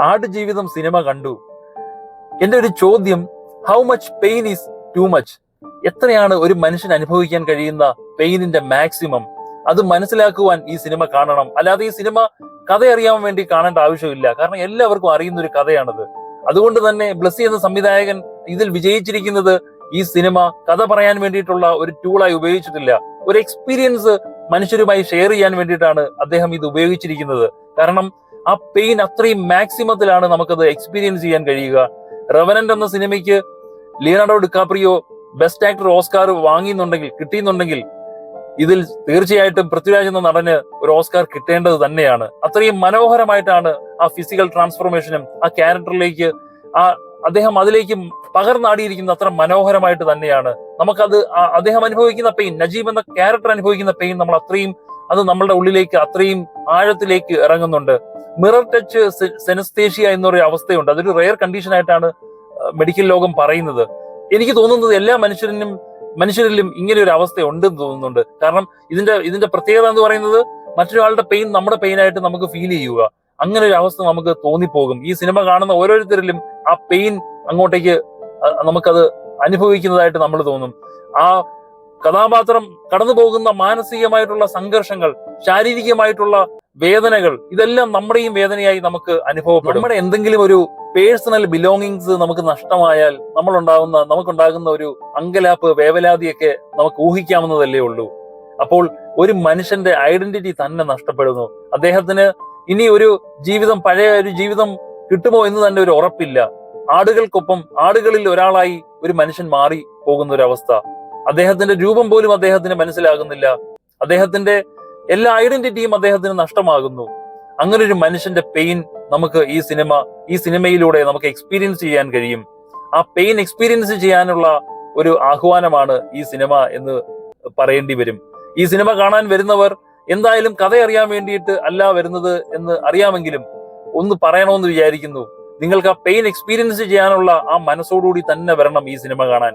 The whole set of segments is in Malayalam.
ആടുജീവിതം സിനിമ കണ്ടു. എന്റെ ഒരു ചോദ്യം how much pain is too much എത്രയാണ് ഒരു മനുഷ്യൻ അനുഭവിക്കാൻ കഴിയുന്ന പെയിനിന്റെ മാക്സിമം അത് മനസ്സിലാക്കുവാൻ ഈ സിനിമ കാണണം. അല്ലാതെ ഈ സിനിമ കഥ അറിയാൻ വേണ്ടി കാണേണ്ട ആവശ്യമില്ല. കാരണം എല്ലാവർക്കും അറിയുന്ന ഒരു കഥയാണത്. അതുകൊണ്ട് തന്നെ ബ്ലസ്സി എന്ന സംവിധായകൻ ഇതിൽ വിജയിച്ചിരിക്കുന്നത് ഈ സിനിമ കഥ പറയാൻ വേണ്ടിയിട്ടുള്ള ഒരു ടൂളായി ഉപയോഗിച്ചിട്ടില്ല. ഒരു എക്സ്പീരിയൻസ് മനുഷ്യരുമായി ഷെയർ ചെയ്യാൻ വേണ്ടിയിട്ടാണ് അദ്ദേഹം ഇത് ഉപയോഗിച്ചിരിക്കുന്നത്. കാരണം ആ പെയിൻ അത്രയും മാക്സിമത്തിലാണ് നമുക്കത് എക്സ്പീരിയൻസ് ചെയ്യാൻ കഴിയുക. റവനന്റ് എന്ന സിനിമയ്ക്ക് Leonardo DiCaprio best actor Oscar വാങ്ങിയെന്നുണ്ടെങ്കിൽ കിട്ടിയെന്നുണ്ടെങ്കിൽ ഇതിൽ തീർച്ചയായിട്ടും പൃഥ്വിരാജ് എന്ന നടന് ഒരു ഓസ്കാർ കിട്ടേണ്ടത് തന്നെയാണ്. അത്രയും മനോഹരമായിട്ടാണ് ആ ഫിസിക്കൽ ട്രാൻസ്ഫോർമേഷനും ആ ക്യാരക്ടറിലേക്ക് ആ അദ്ദേഹം അതിലേക്ക് പകർന്നാടിയിരിക്കുന്ന അത്ര മനോഹരമായിട്ട് തന്നെയാണ്. നമുക്കത് അദ്ദേഹം അനുഭവിക്കുന്ന പെയിൻ നജീബ് എന്ന ക്യാരക്ടർ അനുഭവിക്കുന്ന പെയിൻ നമ്മൾ അത്രയും അത് നമ്മളുടെ ഉള്ളിലേക്ക് അത്രയും ആഴത്തിലേക്ക് ഇറങ്ങുന്നുണ്ട്. മിറർ ടച്ച് സെനസ്തേഷ്യ എന്നൊരു അവസ്ഥയുണ്ട്. അതൊരു റെയർ കണ്ടീഷൻ ആയിട്ടാണ് മെഡിക്കൽ ലോകം പറയുന്നത്. എനിക്ക് തോന്നുന്നത് എല്ലാ മനുഷ്യരിനും മനുഷ്യരിലും ഇങ്ങനെ ഒരു അവസ്ഥ ഉണ്ടെന്ന് തോന്നുന്നുണ്ട്. കാരണം ഇതിന്റെ ഇതിന്റെ പ്രത്യേകത എന്ന് പറയുന്നത് മറ്റൊരാളുടെ പെയിൻ നമ്മുടെ പെയിൻ ആയിട്ട് നമുക്ക് ഫീൽ ചെയ്യുക. അങ്ങനെ ഒരു അവസ്ഥ നമുക്ക് തോന്നിപ്പോകും. ഈ സിനിമ കാണുന്ന ഓരോരുത്തരിലും ആ പെയിൻ അങ്ങോട്ടേക്ക് നമുക്കത് അനുഭവിക്കുന്നതായിട്ട് നമ്മൾ തോന്നും. ആ കഥാപാത്രം കടന്നു പോകുന്ന മാനസികമായിട്ടുള്ള സംഘർഷങ്ങൾ ശാരീരികമായിട്ടുള്ള വേദനകൾ ഇതെല്ലാം നമ്മുടെയും വേദനയായി നമുക്ക് അനുഭവപ്പെടും. നമ്മുടെ എന്തെങ്കിലും ഒരു പേഴ്സണൽ ബിലോങ്ങിങ്സ് നമുക്ക് നഷ്ടമായാൽ നമ്മൾ ഉണ്ടാകുന്ന നമുക്കുണ്ടാകുന്ന ഒരു അങ്കലാപ്പ് വേവലാതിയൊക്കെ നമുക്ക് ഊഹിക്കാവുന്നതല്ലേ ഉള്ളൂ. അപ്പോൾ ഒരു മനുഷ്യന്റെ ഐഡന്റിറ്റി തന്നെ നഷ്ടപ്പെടുന്നു. അദ്ദേഹത്തിന് ഇനി ഒരു ജീവിതം പഴയ ഒരു ജീവിതം കിട്ടുമോ എന്ന് തന്നെ ഒരു ഉറപ്പില്ല. ആടുകൾക്കൊപ്പം ആടുകളിൽ ഒരാളായി ഒരു മനുഷ്യൻ മാറി പോകുന്ന ഒരു അവസ്ഥ അദ്ദേഹത്തിന്റെ രൂപം പോലും അദ്ദേഹത്തിന് മനസ്സിലാകുന്നില്ല. അദ്ദേഹത്തിന്റെ എല്ലാ ഐഡന്റിറ്റിയും അദ്ദേഹത്തിന് നഷ്ടമാകുന്നു. അങ്ങനെ ഒരു മനുഷ്യന്റെ പെയിൻ നമുക്ക് ഈ സിനിമ ഈ സിനിമയിലൂടെ നമുക്ക് എക്സ്പീരിയൻസ് ചെയ്യാൻ കഴിയും. ആ പെയിൻ എക്സ്പീരിയൻസ് ചെയ്യാനുള്ള ഒരു ആഹ്വാനമാണ് ഈ സിനിമ എന്ന് പറയേണ്ടി വരും. ഈ സിനിമ കാണാൻ വരുന്നവർ എന്തായാലും കഥ അറിയാൻ വേണ്ടിയിട്ട് അല്ല വരുന്നത് എന്ന് അറിയാമെങ്കിലും ഒന്ന് പറയണമെന്ന് വിചാരിക്കുന്നു. നിങ്ങൾക്ക് ആ പെയിൻ എക്സ്പീരിയൻസ് ചെയ്യാനുള്ള ആ മനസ്സോടുകൂടി തന്നെ വരണം ഈ സിനിമ കാണാൻ.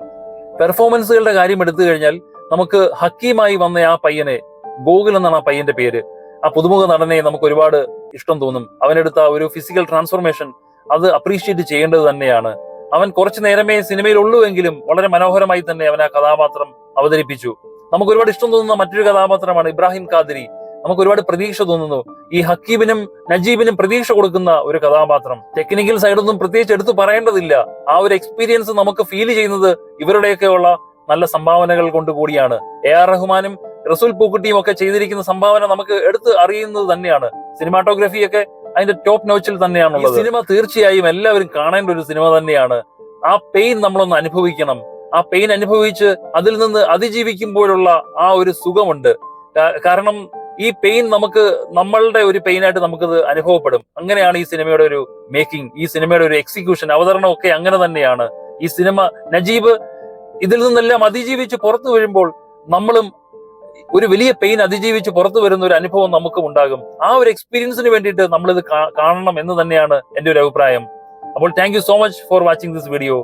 പെർഫോമൻസുകളുടെ കാര്യം എടുത്തു കഴിഞ്ഞാൽ നമുക്ക് ഹക്കീമായി വന്ന ആ പയ്യനെ ഗോകുൽ എന്നാണ് ആ പയ്യന്റെ പേര്. ആ പുതുമുഖ നടനെ നമുക്ക് ഒരുപാട് ഇഷ്ടം തോന്നും. അവനെടുത്ത ഒരു ഫിസിക്കൽ ട്രാൻസ്ഫോർമേഷൻ അത് അപ്രീഷിയേറ്റ് ചെയ്യേണ്ടത് തന്നെയാണ്. അവൻ കുറച്ചു നേരമേ സിനിമയിൽ ഉള്ളൂ എങ്കിലും വളരെ മനോഹരമായി തന്നെ അവൻ ആ കഥാപാത്രം അവതരിപ്പിച്ചു. നമുക്ക് ഒരുപാട് ഇഷ്ടം തോന്നുന്ന മറ്റൊരു കഥാപാത്രമാണ് ഇബ്രാഹിം ഖാദിരി. നമുക്ക് ഒരുപാട് പ്രതീക്ഷ തോന്നുന്നു. ഈ ഹക്കീബിനും നജീബിനും പ്രതീക്ഷ കൊടുക്കുന്ന ഒരു കഥാപാത്രം. ടെക്നിക്കൽ സൈഡൊന്നും പ്രത്യേകിച്ച് എടുത്തു പറയേണ്ടതില്ല. ആ ഒരു എക്സ്പീരിയൻസ് നമുക്ക് ഫീൽ ചെയ്യുന്നത് ഇവരുടെയൊക്കെയുള്ള നല്ല സംഭാവനകൾ കൊണ്ട് കൂടിയാണ്. എ ആർ റഹ്മാനും റസൂൽ പൂക്കുട്ടിയും ഒക്കെ ചെയ്തിരിക്കുന്ന സംഭാവന നമുക്ക് എടുത്ത് അറിയുന്നത് തന്നെയാണ്. സിനിമാറ്റോഗ്രഫി ഒക്കെ അതിന്റെ ടോപ്പ് നോച്ചിൽ തന്നെയാണുള്ളത്. സിനിമ തീർച്ചയായും എല്ലാവരും കാണേണ്ട ഒരു സിനിമ തന്നെയാണ്. ആ പെയിൻ നമ്മളൊന്ന് അനുഭവിക്കണം. ആ പെയിൻ അനുഭവിച്ച് അതിൽ നിന്ന് അതിജീവിക്കുമ്പോഴുള്ള ആ ഒരു സുഖമുണ്ട്. കാരണം ഈ പെയിൻ നമുക്ക് നമ്മളുടെ ഒരു പെയിനായിട്ട് നമുക്കത് അനുഭവപ്പെടും. അങ്ങനെയാണ് ഈ സിനിമയുടെ ഒരു മേക്കിംഗ് ഈ സിനിമയുടെ ഒരു എക്സിക്യൂഷൻ അവതരണം ഒക്കെ അങ്ങനെ തന്നെയാണ്. ഈ സിനിമ നജീബ് ഇതിൽ നിന്നെല്ലാം അതിജീവിച്ച് പുറത്തു വരുമ്പോൾ നമ്മളും ഒരു വലിയ പെയിൻ അതിജീവിച്ച് പുറത്തു വരുന്ന ഒരു അനുഭവം നമുക്കും ഉണ്ടാകും. ആ ഒരു എക്സ്പീരിയൻസിന് വേണ്ടിയിട്ട് നമ്മളിത് കാണണം എന്ന് തന്നെയാണ് എന്റെ ഒരു അഭിപ്രായം. അപ്പോൾ thank so much for watching this video